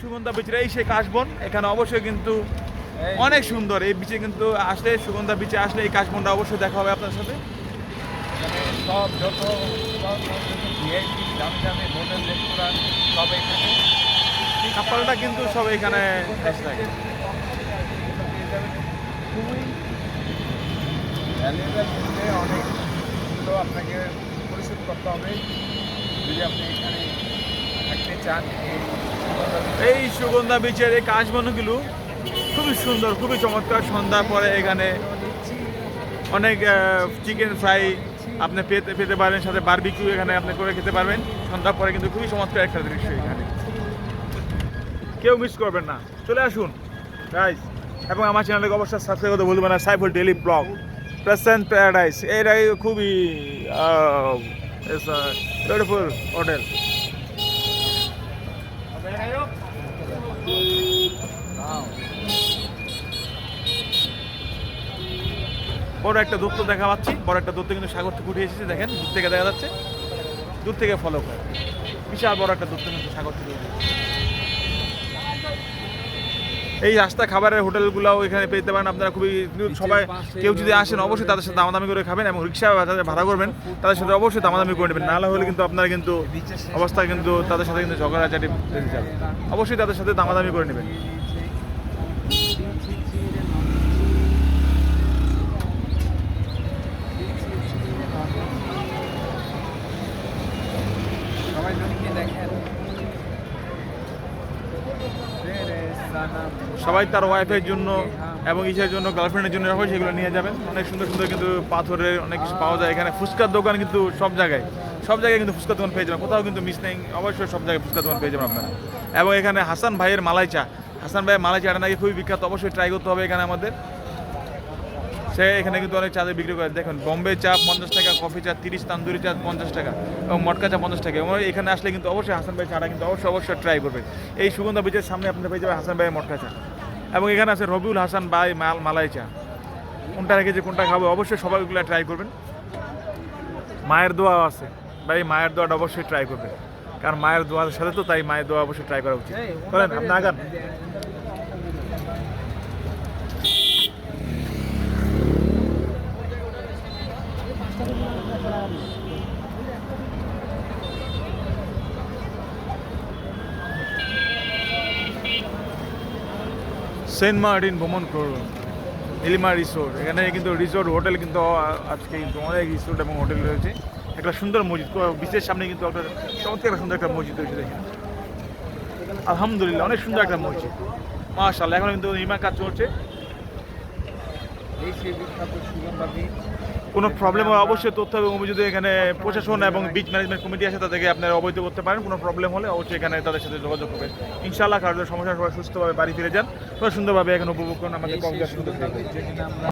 সুগন্ধা বিচের এই সেই কাশবন এখানে অবশ্যই কিন্তু অনেক সুন্দর। এই বিচে কিন্তু আসলে সুগন্ধা বিচে আসলে এই কাশবনটা অবশ্যই দেখা হবে আপনার সাথে। সব যত সব ভিআইপি দামি দামি হোটেল রেস্টুরেন্ট সব এখানে কাপড়টা কিন্তু সব এখানে অনেক আপনাকে পরিশোধ করতে হবে। যদি আপনি এখানে এই সুগন্ধা বিচের এই কাশবনগুলো খুবই সুন্দর, খুবই চমৎকার। সন্ধ্যার পরে এখানে অনেক চিকেন ফ্রাই আপনি পেতে পেতে পারেন সাথে বারবিকিউ এখানে আপনি করে খেতে পারবেন। সন্ধ্যার পরে কিন্তু খুবই চমৎকার একটা দৃশ্য এখানে। কেউ মিস করবেন না। চলে আসুন। গাইজ এবং আমার চ্যানেলকে অবশ্যই সাবস্ক্রাইব করতে ভুলবেন না। Saiful daily blog present paradise এটাই খুবই বিউটিফুল হোটেল বড় একটা দূরত্ব দেখা পাচ্ছি। বড় একটা দূরত্ব কিন্তু সাগর থেকে উঠে এসেছে, দেখেন, দূর থেকে দেখা যাচ্ছে। দূর থেকে ফলো করে। বিশাল বড় একটা দূরত্ব কিন্তু সাগর থেকে উঠে এসেছে। এই রাস্তা খাবারের হোটেলগুলোও এখানে পেতে পারেন। আপনারা খুবই সবাই কেউ যদি আসেন অবশ্যই তাদের সাথে দামাদামি করে খাবেন এবং রিক্সা যাদের ভাড়া করবেন। তাদের সাথে অবশ্যই দামাদামি করে নেবেন। নাহলে হলে কিন্তু আপনারা কিন্তু অবস্থা কিন্তু তাদের সাথে কিন্তু ঝগড়াঝাটি বেঁধে যাবে। অবশ্যই তাদের সাথে দামাদামি করে নেবেন। সবাই দেখেন সবাই তার ওয়াইফের জন্য এবং ইসের জন্য গার্লফ্রেন্ডের জন্য রাখবে সেগুলো নিয়ে যাবেন অনেক সুন্দর সুন্দর কিন্তু পাথরের অনেক কিছু পাওয়া যায় এখানে। ফুচকার দোকান কিন্তু সব জায়গায় সব জায়গায় কিন্তু ফুচকা দোকান পেয়ে যাবেন, কোথাও কিন্তু মিস নেই, অবশ্যই সব জায়গায় ফুচকা দোকান পেয়ে যাবেন আপনারা। এবং এখানে হাসান ভাইয়ের মালাই চা, হাসান ভাইয়ের মালাই চাটা নাকি খুবই বিখ্যাত, অবশ্যই ট্রাই করতে হবে এখানে আমাদের। সে এখানে কিন্তু অনেক চাঁদে বিক্রি করে। দেখুন বম্বে চা পঞ্চাশ টাকা কফি চা তিরিশ তান্দুরি চা পঞ্চাশ টাকা এবং মটকা চা পঞ্চাশ টাকা। এবং এখানে আসলে কিন্তু অবশ্যই হাসান ভাই চাটা কিন্তু অবশ্যই অবশ্যই ট্রাই করবেন এই সুগন্ধা বিচের সামনে আপনারা পেয়ে যাবেন হাসান ভাইয়ের মটকা চা। এবং এখানে আছে রবিউল হাসান ভাই মাল মালাই চা। কোনটা রেখেছে কোনটা খাব অবশ্যই সবাই সবাইগুলো ট্রাই করবেন। মায়ের দোয়া আছে। ভাই মায়ের দোয়াটা অবশ্যই ট্রাই করবেন কারণ মায়ের দোয়ার সাথে তো তাই মায়ের দোয়া অবশ্যই ট্রাই করা উচিত। বলেন আপনি আগান। সেন্ট মার্টিন ভ্রমণ করুন। নীলিমা রিসোর্ট। এখানে কিন্তু রিসোর্ট, হোটেল কিন্তু আজকে কিন্তু অনেক রিসোর্ট এবং হোটেল রয়েছে। একটা সুন্দর মসজিদ বিচের সামনে কিন্তু একটা চমৎকার সুন্দর একটা মসজিদ রয়েছে দেখেন। আলহামদুলিল্লাহ, অনেক সুন্দর একটা মসজিদ। মাশাল্লাহ এখন কিন্তু নির্মাণ কাজ চলছে। এই সেই বিখ্যাত কোনো প্রবলেম হয় অবশ্যই তথ্য এবং অভিযোগ এখানে প্রশাসন এবং বিচ ম্যানেজমেন্ট কমিটি আছে তাদেরকে আপনারা অবৈধ করতে পারেন কোনো প্রবলেম হলে অবশ্যই এখানে তাদের সাথে যোগাযোগ করবেন। ইনশাআল্লাহ কারোর সমস্যা সবাই সুস্থভাবে বাড়ি ফিরে যান। সুন্দরভাবে এখানে উপভোগ করুন আমাদের কংগ্রেস কম